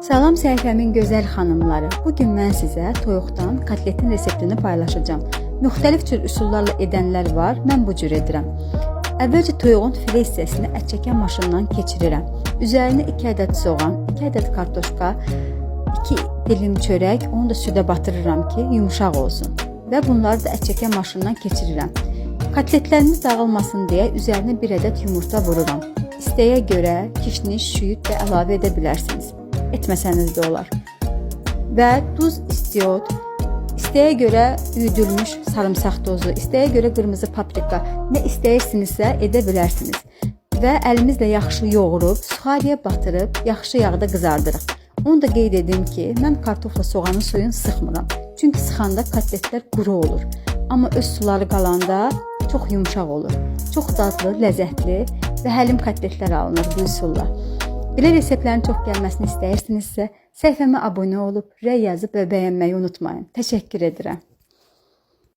Salam səhifəmin gözəl xanımları. Bu gün mən sizə toyuqdan kotletin reseptini paylaşacağam. Müxtəlif cür üsullarla edənlər var. Mən bu cür edirəm. Əvvəlcə toyuğun filə hissəsini ət çəkən maşından keçirirəm. Üzərinə 2 ədəd soğan, 2 ədəd kartoşka, 2 dilim çörək, onu da südə batırıram ki, yumşaq olsun. Və bunları da ət çəkən maşından keçirirəm. Kotletlərimiz dağılmasın deyə üzərinə 1 ədəd yumurta vururam. İstəyə görə kişniş, şüyüd də əlavə edə bilərsiniz. Etməsəniz də olar. Və duz istiot, İstəyə görə üyüdülmüş sarımsaq tozu, istəyə görə qırmızı paprika, nə istəyirsinizsə edə bilərsiniz. Və əlimizlə yaxşı yoğurub, suxariyə batırıb, yaxşı yağda qızardırıq. Onu da qeyd edim ki, mən kartofla soğanın suyunu sıxmıram. Çünki sıxanda kotletlər quru olur. Amma öz suları qalanda çox yumşaq olur. Çox dadlı, ləzzətli və həlim kotletlər alınır bu üsulla. Belə reseptlərin çox gəlməsini istəyirsinizsə, səhifəmə abunə olub, rəy yazıb və bəyənməyi unutmayın. Təşəkkür edirəm.